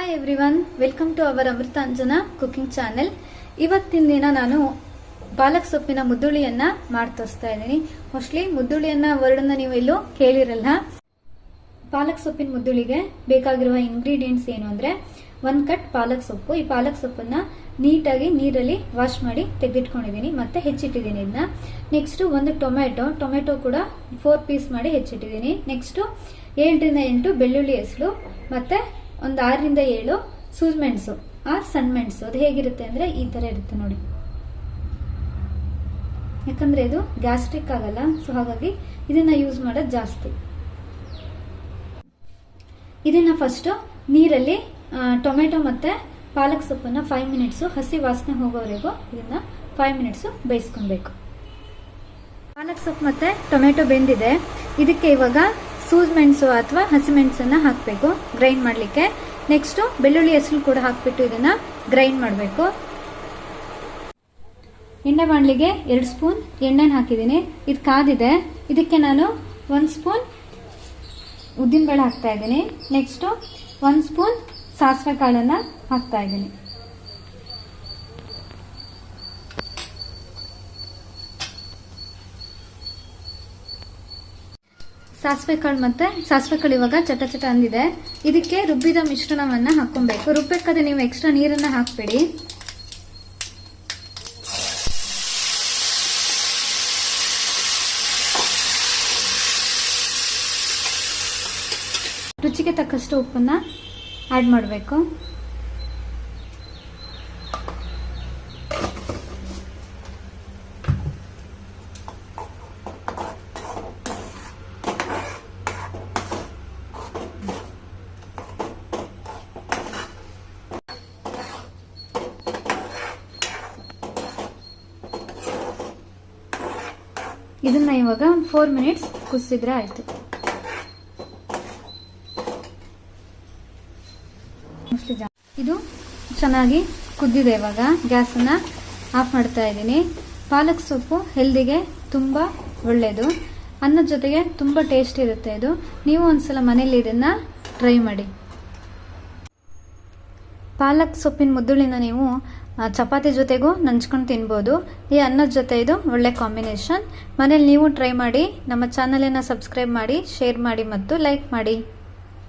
Hi everyone welcome to our Amrutanjana cooking channel ಇವತ್ತಿನ ದಿನ ನಾನು ಪಾಲಕ್ ಸೊಪ್ಪಿನ ಮುದ್ದುಳಿಯನ್ನ ಮಾಡಿ ತೋರಿಸ್ತಾ ಇದ್ದೀನಿ. ಮೋಸ್ಟ್ಲಿ ಮುದ್ದುಳಿಯನ್ನ ವರ್ಡನ್ನ ನೀವು ಎಲ್ಲೂ ಕೇಳಿರಲ್ಲ. ಪಾಲಕ್ ಸೊಪ್ಪಿನ ಮುದ್ದುಳಿಗೆ ಬೇಕಾಗಿರುವ ಇಂಗ್ರೀಡಿಯೆಂಟ್ಸ್ ಏನು ಅಂದ್ರೆ ಒನ್ ಕಟ್ ಪಾಲಕ್ ಸೊಪ್ಪು. ಈ ಪಾಲಕ್ ಸೊಪ್ಪನ್ನ ನೀಟಾಗಿ ನೀರಲ್ಲಿ ವಾಶ್ ಮಾಡಿ ತೆಗೆದಿಟ್ಕೊಂಡಿದ್ದೀನಿ ಮತ್ತೆ ಹೆಚ್ಚಿಟ್ಟಿದ್ದೀನಿ ಇದನ್ನ ನೆಕ್ಸ್ಟ್ ಒಂದು ಟೊಮೆಟೊ ಟೊಮೆಟೊ ಕೂಡ ಫೋರ್ ಪೀಸ್ ಮಾಡಿ ಹೆಚ್ಚಿಟ್ಟಿದ್ದೀನಿ. ನೆಕ್ಸ್ಟ್ ಏಳರಿಂದ ಎಂಟು ಬೆಳ್ಳುಳ್ಳಿ ಹೆಸರು ಮತ್ತೆ ಒಂದು ಆರರಿಂದ ಏಳು ಸೂಜ್ ಮೆಣಸು, ಆರ್ ಸಣ್ಣ ಮೆಣಸು. ಅದು ಹೇಗಿರುತ್ತೆ ಅಂದರೆ ಈ ಥರ ಇರುತ್ತೆ ನೋಡಿ. ಯಾಕಂದರೆ ಇದು ಗ್ಯಾಸ್ಟ್ರಿಕ್ ಆಗಲ್ಲ ಸೊ ಹಾಗಾಗಿ ಇದನ್ನು ಯೂಸ್ ಮಾಡೋದು ಜಾಸ್ತಿ. ಇದನ್ನು ಫಸ್ಟು ನೀರಲ್ಲಿ ಟೊಮೆಟೊ ಮತ್ತೆ ಪಾಲಕ್ ಸೊಪ್ಪನ್ನು ಫೈವ್ ಮಿನಿಟ್ಸು ಹಸಿ ವಾಸನೆ ಹೋಗೋವರೆಗೂ ಇದನ್ನು ಫೈವ್ ಮಿನಿಟ್ಸು ಬೇಯಿಸ್ಕೊಬೇಕು ಪಾಲಕ್ ಸೊಪ್ಪು ಮತ್ತೆ ಟೊಮೆಟೊ ಬೆಂದಿದೆ. ಇದಕ್ಕೆ ಇವಾಗ ಸೂಜ್ ಮೆಣಸು ಅಥವಾ ಹಸಿಮೆಣಸನ್ನು ಹಾಕಬೇಕು. ಗ್ರೈಂಡ್ ಮಾಡಲಿಕ್ಕೆ. ನೆಕ್ಸ್ಟ್ ಬೆಳ್ಳುಳ್ಳಿ ಹೆಸರು ಕೂಡ ಹಾಕಿಬಿಟ್ಟು ಇದನ್ನ ಗ್ರೈಂಡ್ ಮಾಡಬೇಕು. ಎಣ್ಣೆ ಬಾಣಲಿಗೆ ಎರಡು ಸ್ಪೂನ್ ಎಣ್ಣೆನ ಹಾಕಿದ್ದೀನಿ. ಇದು ಕಾದಿದೆ. ಇದಕ್ಕೆ ನಾನು ಒಂದು ಸ್ಪೂನ್ ಉದ್ದಿನಬೇಳೆ ಹಾಕ್ತಾ ಇದ್ದೀನಿ. ನೆಕ್ಸ್ಟು ಒಂದು ಸ್ಪೂನ್ ಸಾಸಿವೆ ಕಾಳನ್ನು ಹಾಕ್ತಾ ಇದ್ದೀನಿ. ಸಾಸಿವೆ ಕಾಳು ಮತ್ತೆ ಸಾಸಿವೆ ಕಾಳು ಇವಾಗ ಚಟ ಚಟ ಅಂದಿದೆ. ಇದಕ್ಕೆ ರುಬ್ಬಿದ ಮಿಶ್ರಣವನ್ನ ಹಾಕೊಬೇಕು ರುಬ್ಬಬೇಕಾದ್ರೆ ನೀವು ಎಕ್ಸ್ಟ್ರಾ ನೀರನ್ನ ಹಾಕ್ಬೇಡಿ. ರುಚಿಗೆ ತಕ್ಕಷ್ಟು ಉಪ್ಪನ್ನ ಆಡ್ ಮಾಡಬೇಕು. ಇದನ್ನ ಇವಾಗ ಫೋರ್ ಮಿನಿಟ್ಸ್ ಕುದಿಸಿದ್ರೆ ಆಯ್ತು. ಇದು ಚೆನ್ನಾಗಿ ಕುದ್ದಿದೆ ಇವಾಗ. ಗ್ಯಾಸನ್ನ ಆಫ್ ಮಾಡ್ತಾ ಇದ್ದೀನಿ. ಪಾಲಕ್ ಸೊಪ್ಪು ಹೆಲ್ದಿಗೆ ತುಂಬ ಒಳ್ಳೇದು. ಅನ್ನದ ಜೊತೆಗೆ ತುಂಬ ಟೇಸ್ಟ್ ಇರುತ್ತೆ ಇದು. ನೀವು ಒಂದ್ಸಲ ಮನೇಲಿ ಇದನ್ನ ಟ್ರೈ ಮಾಡಿ. ಪಾಲಕ್ ಸೊಪ್ಪಿನ ಮುದ್ದುಳಿನ ನೀವು ಚಪಾತಿ ಜೊತೆಗೂ ನಂಚ್ಕೊಂಡು ತಿನ್ಬೋದು. ಈ ಅನ್ನದ ಜೊತೆ ಇದು ಒಳ್ಳೆ ಕಾಂಬಿನೇಷನ್ ಮನೇಲಿ ನೀವು ಟ್ರೈ ಮಾಡಿ, ನಮ್ಮ ಚಾನಲನ್ನು ಸಬ್ಸ್ಕ್ರೈಬ್ ಮಾಡಿ ಶೇರ್ ಮಾಡಿ ಮತ್ತು ಲೈಕ್ ಮಾಡಿ.